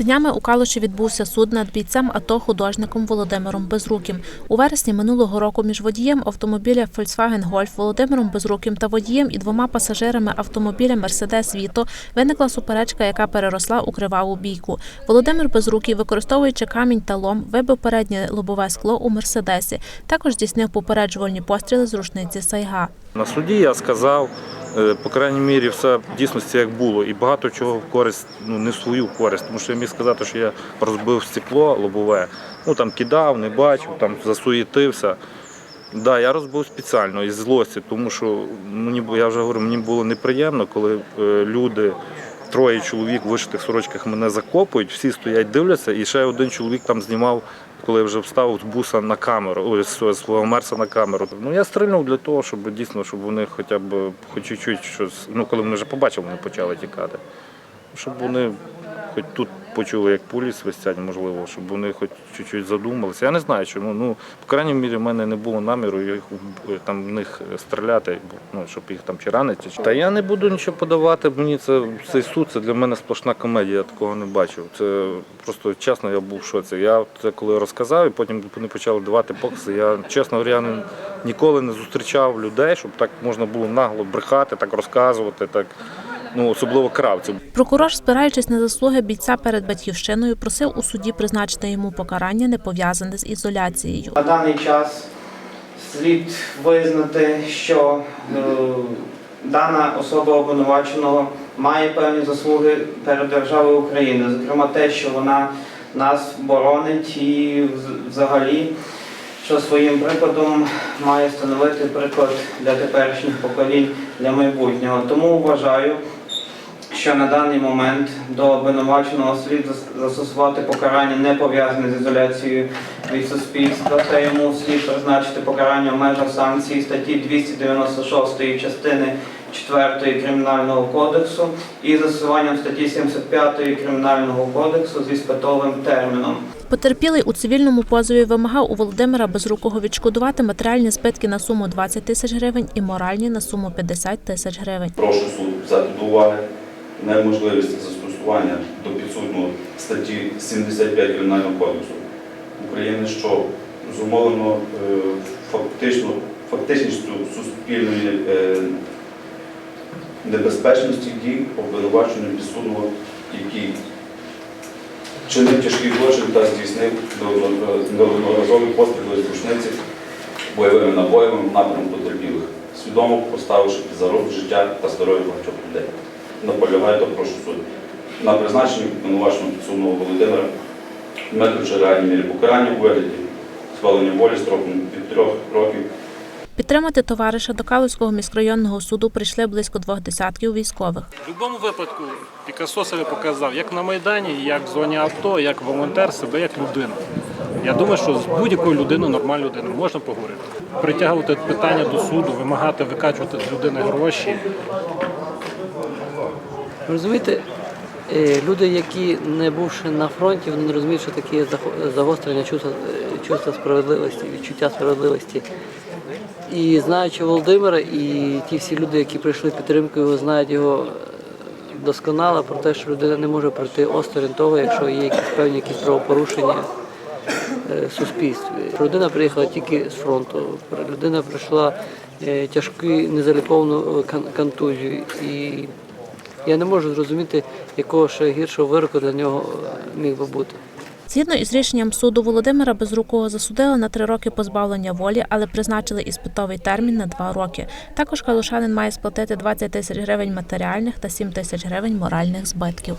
Днями у Калуші відбувся суд над бійцем АТО художником Володимиром Безруким. У вересні минулого року між водієм автомобіля Volkswagen Golf Володимиром Безруким та водієм і двома пасажирами автомобіля Mercedes Vito виникла суперечка, яка переросла у криваву бійку. Володимир Безрукий, використовуючи камінь та лом, вибив переднє лобове скло у Мерседесі. Також здійснив попереджувальні постріли з рушниці Сайга. На суді я сказав, по крайній мірі, все в дійсності як було, і багато чого в користь, ну не в свою користь, тому що я міг сказати, що я розбив стекло лобове, ну там кидав, не бачив, там засуєтився. Да, я розбив спеціально із злості, тому що мені я вже говорю, мені було неприємно, коли е, люди. Троє чоловік в вишитих сорочках мене закопують, всі стоять, дивляться, і ще один чоловік там знімав, коли я вже встав буса на камеру, ой, свого мерса на камеру. Ну я стрільнув для того, щоб дійсно, щоб вони хоча б хоч чуть-чуть щось, ну коли вони вже побачили, вони почали тікати. Щоб вони хоч тут почули, як пулі свистять, можливо, щоб вони хоч чуть-чуть задумалися. Я не знаю, чому. Ну, по крайній мірі, в мене не було наміру їх там в них стріляти, ну, щоб їх там чи ранити. чи- Та я не буду нічого подавати. Мені це цей суд це для мене сплошна комедія, я такого не бачив. Це просто чесно, я був в шоці. Я це коли розказав, і потім вони почали давати покази. Я чесно говоря, ніколи не зустрічав людей, щоб так можна було нагло брехати, так розказувати, так ну особливо кравців. Прокурор, спираючись на заслуги бійця перед батьківщиною, просив у суді призначити йому покарання, не пов'язане з ізоляцією. На даний час слід визнати, що е, дана особа обвинуваченого має певні заслуги перед державою України, зокрема те, що вона нас боронить і взагалі, що своїм прикладом має становити приклад для теперішніх поколінь для майбутнього. Тому вважаю, що на даний момент до обвинуваченого слід застосувати покарання не пов'язане з ізоляцією від суспільства, та йому слід призначити покарання в межах санкції статті 296 частини 4 Кримінального кодексу і застосуванням статті 75 Кримінального кодексу зі спитовим терміном. Потерпілий у цивільному позові вимагав у Володимира Безрукого відшкодувати матеріальні збитки на суму 20 тисяч гривень і моральні на суму 50 тисяч гривень. Прошу суд взяти до уваги неможливість застосування до підсудного статті 75 Кримінального кодексу України, що зумовлено е, фактично, фактичністю суспільної е, небезпечності дій обвинувачення підсудного, який чинив тяжкий злочин та здійснив неодноразові постріли з рушниці бойовими набоями в напрямку потерпілих, свідомо поставивши під зарок життя та здоров'я багатьох людей. Наполягаю та прошу суд. На призначенні обвинуваченого підсудного Володимира Дмитровича реальній мірі покарання у вигляді схвалення волі строком від трьох років Підтримати товариша до Калузького міськрайонного суду прийшли близько двох десятків військових. В будь-якому випадку Пікассо себе показав як на Майдані, як в зоні АТО, як волонтер, себе як людину. Я думаю, що з будь-якою людиною, нормальною людиною, можна поговорити. Притягувати питання до суду, вимагати викачувати з людини гроші. Розумієте, е, люди, які не бувши на фронті, вони не розуміють, що таке загострення чувства, е, чувства справедливості, відчуття справедливості. І знаючи Володимира, і ті всі люди, які прийшли підтримку його, знають його е, досконало про те, що людина не може пройти осторонь того, якщо є якісь певні якісь правопорушення суспільстві. Людина приїхала тільки з фронту. Людина пройшла тяжку незаліковану е, контузію. І я не можу зрозуміти, якого ще гіршого вироку для нього е, міг би бути. Згідно із рішенням суду Володимира Безрукого засудили на три роки позбавлення волі, але призначили іспитовий термін на два роки. Також калушанин має сплатити 20 тисяч гривень матеріальних та 7 тисяч гривень моральних збитків.